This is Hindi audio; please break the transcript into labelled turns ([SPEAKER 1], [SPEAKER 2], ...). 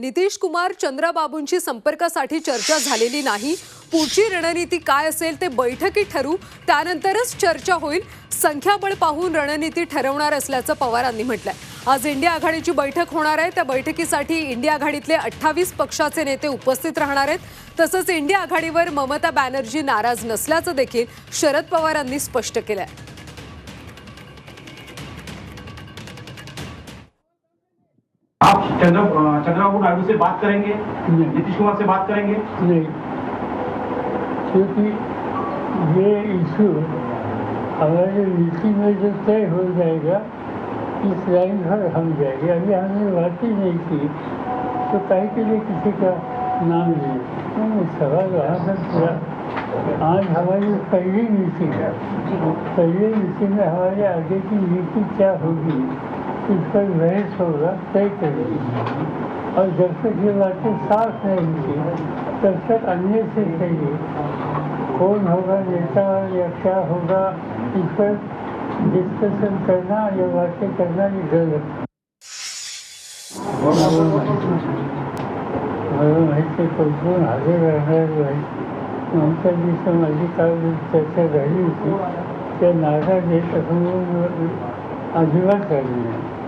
[SPEAKER 1] नितीश कुमार चंद्रबाबूंची संपर्कासाठी चर्चा झालेली नाही. पुढची रणनीती काय असेल ते बैठकीत ठरू. त्यानंतरच चर्चा होईल. संख्याबळ पाहून रणनीती ठरवणार असल्याचं पवारांनी म्हटलंय. आज इंडिया आघाडीची बैठक होणार आहे. त्या बैठकीसाठी इंडिया आघाडीतले अठ्ठावीस पक्षाचे नेते उपस्थित राहणार आहेत. तसंच इंडिया आघाडीवर ममता बॅनर्जी नाराज नसल्याचं देखील शरद पवारांनी स्पष्ट केलं
[SPEAKER 2] आहे चंद्र चंद्रबाबू नायडू से बात करेंगे नीतीश कुमार से बात करेंगे।
[SPEAKER 3] नहीं। क्योंकि ये इशू हमारे नीति में जो तय हो जाएगा इस लाइन पर हम जाएँगे। अभी हमने बात ही नहीं की तो कहीं के लिए किसी का नाम नहीं नहीं सवाल वहाँ पर पूरा। आज हमारी पहली नीति है। पहली नीति में हमारे आगे की नीति क्या होगी? इस पर बहस होगा तय करेंगे और जब तक ये बातें साफ़ नहीं हुई, तब तक अन्य से कहिए, कौन होगा, नेता या क्या होगा, इस पर डिस्कशन करना या बातें करना ये गलत है। मला माहिती कोण कोण हजर राहणार नाही आमच्या जी सामाजिक चर्चा झाली होती त्या नाराज़ येत असं म्हणून अजिबात झाली नाही